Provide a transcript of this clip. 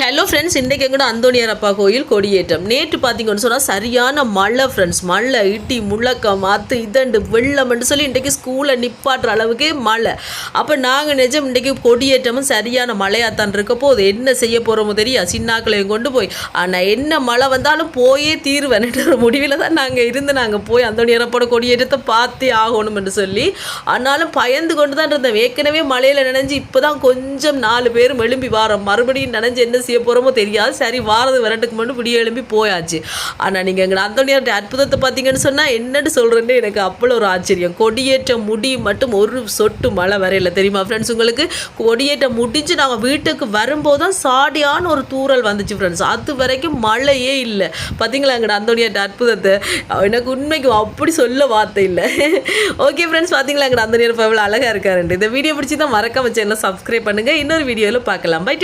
Hello friends இன்றைக்கு எங்கூட அந்தோனியார் அப்பா கோயில் கொடியேற்றம். நேற்று பார்த்தீங்கன்னு சொன்னால் சரியான மழை ஃப்ரெண்ட்ஸ் மழை இட்டி முழக்கம் அத்து இதண்டு வெள்ளம்னு சொல்லி இன்றைக்கு ஸ்கூலை நிப்பாட்டுற அளவுக்கு மழை. அப்போ நாங்கள் நிஜம் இன்றைக்கு கொடியேற்றமும் சரியான மழையாத்தான் இருக்க போது என்ன செய்ய போகிறோமோ தெரியா? சின்னாக்களையும் கொண்டு போய். ஆனால் என்ன மழை வந்தாலும் போயே தீர்வேன்ன்ற முடிவில் தான் நாங்கள் இருந்து நாங்கள் போய் அந்தோனியார் அப்பாவோட கொடியேற்றத்தை பார்த்தே ஆகணும்னு சொல்லி ஆனாலும் பயந்து கொண்டு தான் இருந்தோம் ஏற்கனவே மழையில் நினைஞ்சு இப்போ தான் கொஞ்சம் நாலு பேரும் எழும்பி வாரம். மறுபடியும் நினைஞ்சு என்ன செய்ய போகிறோமோ தெரியாது. சரி வாரது விரட்டுக்கு மட்டும் விடிய எழும்பி போயாச்சு. ஆனால் நீங்கள் எங்கள் அந்தோனியார் அற்புதத்தை பார்த்தீங்கன்னு சொன்னால் என்னன்னு சொல்கிறேன்னு எனக்கு அவ்வளோ ஒரு ஆச்சரியம். கொடியேற்ற முடி மட்டும் ஒரு சொட்டு மழை வரையில தெரியுமா ஃப்ரெண்ட்ஸ் உங்களுக்கு? கொடியேற்றம் முடிஞ்சு நாங்கள் வீட்டுக்கு வரும்போது தான் சாடியான ஒரு தூறல் வந்துச்சு ஃப்ரெண்ட்ஸ் அது வரைக்கும் மழையே இல்லை. பார்த்தீங்களா எங்கள் அந்தோனியார் அற்புதத்தை? எனக்கு உண்மைக்கு அப்படி சொல்ல வார்த்தை இல்லை. ஓகே ஃப்ரெண்ட்ஸ் பார்த்தீங்களா எங்கள் அந்தோனியார் எவ்வளோ அழகாக இருக்காருண்டு இந்த வீடியோ பிடிச்சி தான் மறக்காம சேனலை சப்ஸ்கிரைப் பண்ணுங்கள் இன்னொரு வீடியோவில் பார்க்கலாம். பை